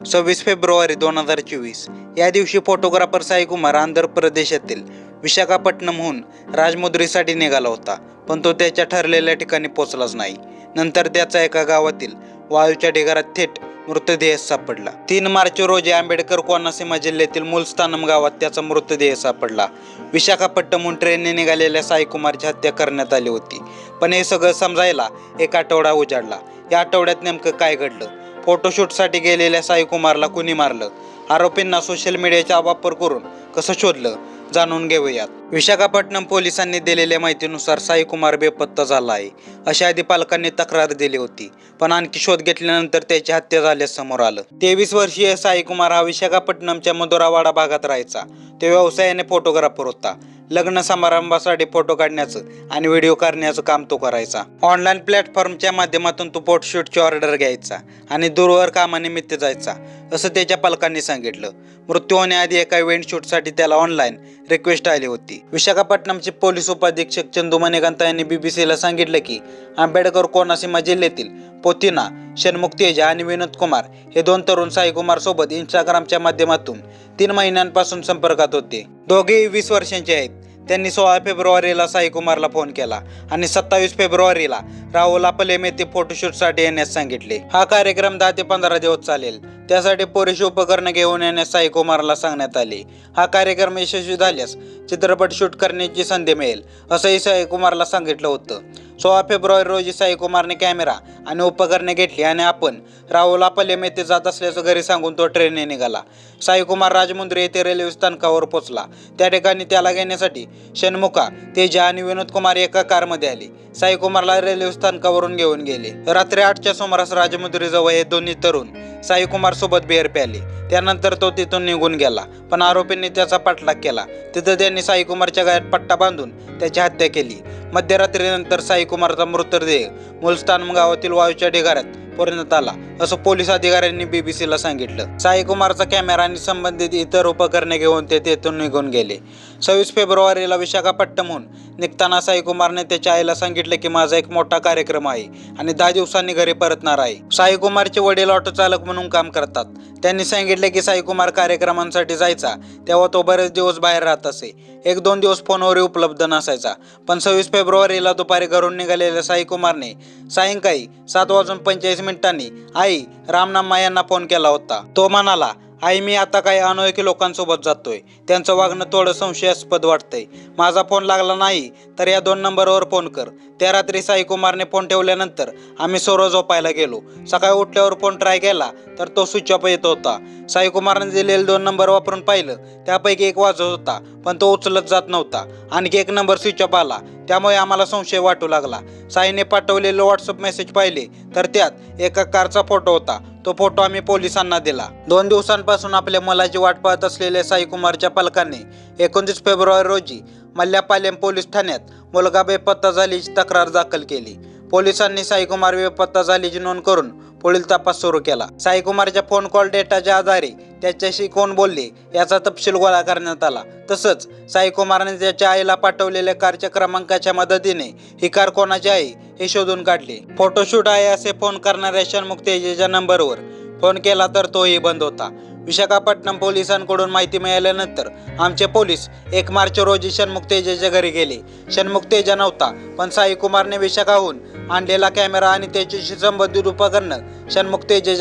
सव्वीस फेब्रुवारी दोन हजार चोवीस. या दिवशी फोटोग्राफर साईकुमार आंध्र प्रदेशातील विशाखापट्टणमहून राजमुद्रीसाठी निघाला होता पण तो त्याच्या ठरलेल्या ठिकाणी पोचलाच नाही. नंतर त्याचा एका गावातील वाळूच्या ढिगारात थेट मृतदेह सापडला. तीन मार्च रोजी आंबेडकर कोनासीमा जिल्ह्यातील मूलस्थानम गावात त्याचा मृतदेह सापडला. विशाखापट्टणहून ट्रेनने निघालेल्या साईकुमारची हत्या करण्यात आली होती. पण हे सगळं समजायला एक आठवडा उजाडला. या आठवड्यात नेमकं काय घडलं? फोटोशूटसाठी गेलेल्या साई कुमारला कुणी मारलं? आरोपींना सोशल मीडियाचा वापर करून कसं शोधलं? जाणून घेऊयात. विशाखापट्टणम पोलिसांनी दिलेल्या माहितीनुसार साईकुमार बेपत्ता झाला आहे. अशा आधी पालकांनी तक्रार दिली होती पण आणखी शोध घेतल्यानंतर त्याची हत्या झाल्यास समोर आलं. तेवीस वर्षीय साईकुमार हा विशाखापट्टणमच्या मधुरावाडा भागात राहायचा. तो व्यवसायाने फोटोग्राफर होता. लग्न समारंभासाठी फोटो काढण्याचं आणि व्हिडिओ करण्याचं काम तो करायचा. ऑनलाईन प्लॅटफॉर्मच्या माध्यमातून तो फोटोशूटची ऑर्डर घ्यायचा आणि दूरवर कामानिमित्त जायचा असं त्याच्या पालकांनी सांगितलं. मृत्यू होण्याआधी एका इव्हेंट शूटसाठी त्याला ऑनलाईन रिक्वेस्ट आली होती. विशाखापट्टणमचे पोलीस उपाधीक्षक चंदू मणिकांत यांनी बीबीसीला सांगितलं की आंबेडकर कोनासीमा जिल्ह्यातील पोतिना षण्मुख तेजा आणि विनोद कुमार हे दोन तरुण साईकुमार सोबत इंस्टाग्रामच्या माध्यमातून तीन महिन्यांपासून संपर्कात होते. दोघेही वीस वर्षांचे आहेत. त्यांनी सोळा फेब्रुवारीला साईकुमारला फोन केला आणि सत्तावीस फेब्रुवारीला राहुल पलेम येथे फोटोशूटसाठी येण्यास सांगितले. हा कार्यक्रम दहा ते पंधरा दिवस चालेल. त्यासाठी पुरेशी उपकरणं घेऊन येण्यास साईकुमारला सांगण्यात आले. हा कार्यक्रम यशस्वी झाल्यास चित्रपट शूट करण्याची संधी मिळेल असंही साईकुमारला सांगितलं होतं. सोळा फेब्रुवारी रोजी साईकुमारने कॅमेरा आणि उपकरणे घेतली आणि आपण राहुला पलेम येथे जात असल्याचं घरी सांगून तो ट्रेनने निघाला. साईकुमार राजमुंद्री येथे रेल्वे स्थानकावर पोहोचला. त्या ठिकाणी त्याला घेण्यासाठी षण्मुखा तेजा आणि विनोद कुमार एका कारमध्ये आले. साईकुमारला रेल्वे स्थानकावरून घेऊन गेले. रात्री आठच्या सुमारास राजमुंद्रीजवळ हे दोन्ही तरुण साईकुमार सोबत बिअर प्याले त्यानंतर तो तिथून निघून गेला. पण आरोपींनी त्याचा पाठलाग केला. तिथं त्यांनी साईकुमारच्या गळ्यात पट्टा बांधून त्याची हत्या केली. मध्यरात्रीनंतर साईकुमारचा मृतदेह मुलस्थान गावातील वायूच्या ढिगाऱ्यात पुरण्यात आला असं पोलीस अधिकाऱ्यांनी बीबीसीला सांगितलं. साईकुमारचा कॅमेरा आणि संबंधित इतर उपकरणे घेऊन ते तेथून निघून गेले. सव्वीस फेब्रुवारीला विशाखापट्टमहून निघताना साईकुमारने त्याच्या आईला सांगितले की माझा एक मोठा कार्यक्रम आहे आणि दहा दिवसांनी घरी परतणार आहे. साईकुमारचे वडील ऑटो चालक म्हणून काम करतात. त्यांनी सांगितले की साईकुमार कार्यक्रमांसाठी जायचा. तेव्हा तो बरेच दिवस बाहेर राहत असे. एक दोन दिवस फोनवर उपलब्ध नसायचा. पण सव्वीस फेब्रुवारीला दुपारी घरून निघालेल्या साईकुमारने सायंकाळी सात वाजून पंचेचाळीस मिनिटांनी आई रामनामा यांना फोन केला होता. तो म्हणाला आई मी आता काही अनोळखी लोकांसोबत जातोय. त्यांचं वागणं थोडं संशयास्पद वाटतंय. माझा फोन लागला नाही तर या दोन नंबरवर फोन कर. त्या रात्री साईकुमारने फोन ठेवल्यानंतर आम्ही सर्व झोपायला गेलो. सकाळी उठल्यावर फोन ट्राय केला तर तो स्विच ऑफ येत होता. साईकुमारने दिलेले दोन नंबर वापरून पाहिलं. त्यापैकी एक वाजत होता पण तो उचलत जात नव्हता. आणखी एक नंबर स्विच ऑफ आला. त्यामुळे आम्हाला संशय वाटू लागला. साईने पाठवलेले व्हॉट्सअप मेसेज पाहिले तर त्यात एका कारचा फोटो होता. तो फोटो आम्ही पोलिसांना दिला. दोन दिवसांपासून आपल्या मुलाची वाट पाहत असलेल्या साईकुमारच्या पालकांनी एकोणतीस फेब्रुवारी रोजी मल्ल्यापालेम पोलीस ठाण्यात मुलगा बेपत्ता झाल्याची तक्रार दाखल केली. पोलिसांनी साईकुमार बेपत्ता झाल्याची नोंद करून पुढील तपास सुरू केला. साईकुमारच्या फोन कॉल डेटाच्या आधारे त्याच्याशी कोण बोलले? याचा तपशील गोळा करण्यात आला. तसंच साईकुमारने त्याच्या आईला पाठवलेल्या कारच्या क्रमांकाच्या मदतीने ही कार कोणाची आहे हे शोधून काढले. फोटोशूट आहे असे फोन करणाऱ्या षण्मुख तेजेच्या नंबरवर फोन केला तर तोही बंद होता. विशाखापट्टणम पोलिसांकडून माहिती मिळाल्यानंतर आमचे पोलीस एक मार्च रोजी षण्मुख घरी गेले. षण्मुख नव्हता पण साईकुमारने विशाखाहून आणलेला कॅमेरा आणि त्याच्याशी संबंधित उपकरणं षण्मुख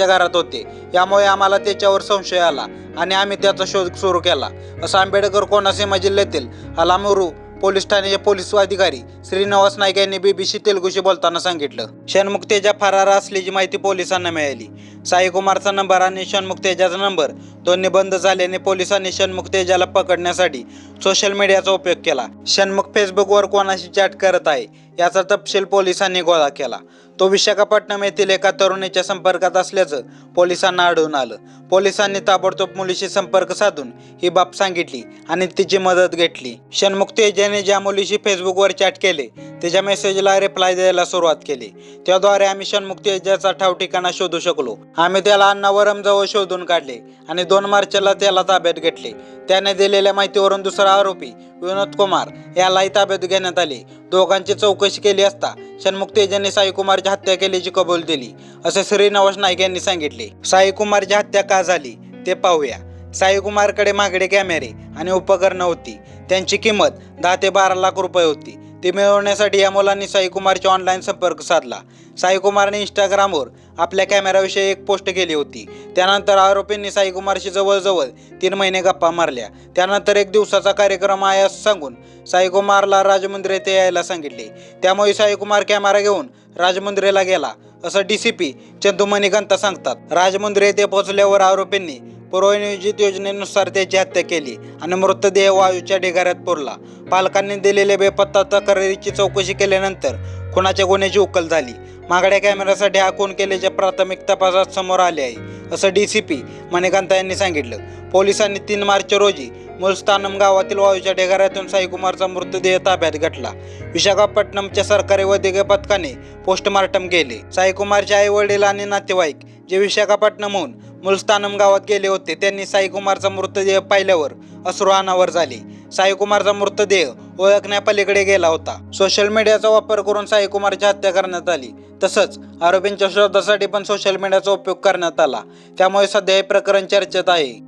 घरात होते. यामुळे आम्हाला त्याच्यावर संशय आला आणि आम्ही त्याचा शोध सुरू केला. असं आंबेडकर कोनासीमा जिल्ह्यातील अलामुरू पोलीस ठाण्याचे पोलीस अधिकारी श्रीनिवास नाईक यांनी बीबीसी तेलुगूशी बोलताना सांगितलं. षण्मुख तेजा फरार असल्याची माहिती पोलिसांना मिळाली. साईकुमारचा नंबर आणि षण्मुख तेजाचा नंबर दोन्ही बंद झाल्याने पोलिसांनी षण्मुख तेजाला पकडण्यासाठी सोशल मीडियाचा उपयोग केला. षण्मुख फेसबुकवर कोणाशी चॅट करत आहे याचा तपशील पोलिसांनी गोळा केला. तो विशाखापट्टणम येथील एका तरुणीच्या संपर्कात असल्याचं पोलिसांना आढळून आलं. पोलिसांनी ताबडतोब मुलीशी संपर्क साधून ही बाब सांगितली आणि तिची मदत घेतली. षण्मुख तेजाने ज्या मुलीशी फेसबुकवर चॅट केले त्याच्या मेसेजला रिप्लाय द्यायला सुरुवात केली. त्याद्वारे आम्ही षण्मुख तेजाचा ठाव ठिकाणा शोधू शकलो. आम्ही त्याला अन्नावरम जवळ शोधून काढले आणि दोन दोन मार्चला त्याला ताब्यात घेतले. त्याने दिलेल्या माहितीवरून दुसरा आरोपी विनोद कुमार यालाही ताब्यात घेण्यात आले. दोघांची चौकशी केली असता षण्मुख तेजाने साईकुमारची हत्या केल्याची कबूल दिली असे श्रीनिवास नाईक यांनी सांगितले. साईकुमारची हत्या का झाली ते पाहूया. साईकुमारकडे मागडे कॅमेरे आणि उपकरणं होती. त्यांची किंमत दहा ते बारा लाख रुपये होती. ते मिळवण्यासाठी या मुलांनी साईकुमारची ऑनलाईन संपर्क साधला. साईकुमारने इंस्टाग्रामवर आपल्या कॅमेराविषयी एक पोस्ट केली होती. त्यानंतर आरोपींनी साईकुमारशी जवळजवळ तीन महिने गप्पा मारल्या. त्यानंतर एक दिवसाचा कार्यक्रम आहे असं सांगून साईकुमारला राजमंदिर येथे यायला सांगितले. त्यामुळे साईकुमार कॅमेरा घेऊन राजमंदिरेला गेला असं D C P Chandu Manikanta सांगतात. राजमंदिर येथे पोहोचल्यावर आरोपींनी पूर्वनियोजित योजनेनुसार त्याची हत्या केली आणि मृतदेह वायूच्या ढिगाऱ्यात पुरला. पालकांनी दिलेल्या बेपत्ता तक्रारीची चौकशी केल्यानंतर खुनाच्या गुन्ह्याची उकल झाली. मागड्या कॅमेऱ्यासाठी हा खून केल्याचे प्राथमिक तपासात समोर आले आहे असं डी सी पी मणिकांता यांनी सांगितलं. पोलिसांनी तीन मार्च रोजी मुलस्थानम गावातील वायूच्या ढिगाऱ्यातून साईकुमारचा मृतदेह ताब्यात घेतला. विशाखापट्टणमच्या सरकारी वैद्यकीय पथकाने पोस्टमार्टम केले. साईकुमारचे आई वडील आणि नातेवाईक जे विशाखापट्टणमहून मुलस्थानम गावात गेले होते. त्यांनी साईकुमारचा मृतदेह पाहिल्यावर अश्रू अनावर झाले. साईकुमारचा मृतदेह ओळखण्यापलीकडे गेला होता. सोशल मीडियाचा वापर करून साईकुमारची हत्या करण्यात आली. तसंच आरोपींच्या शोधासाठी पण सोशल मीडियाचा उपयोग करण्यात आला. त्यामुळे सध्या हे प्रकरण चर्चेत आहे.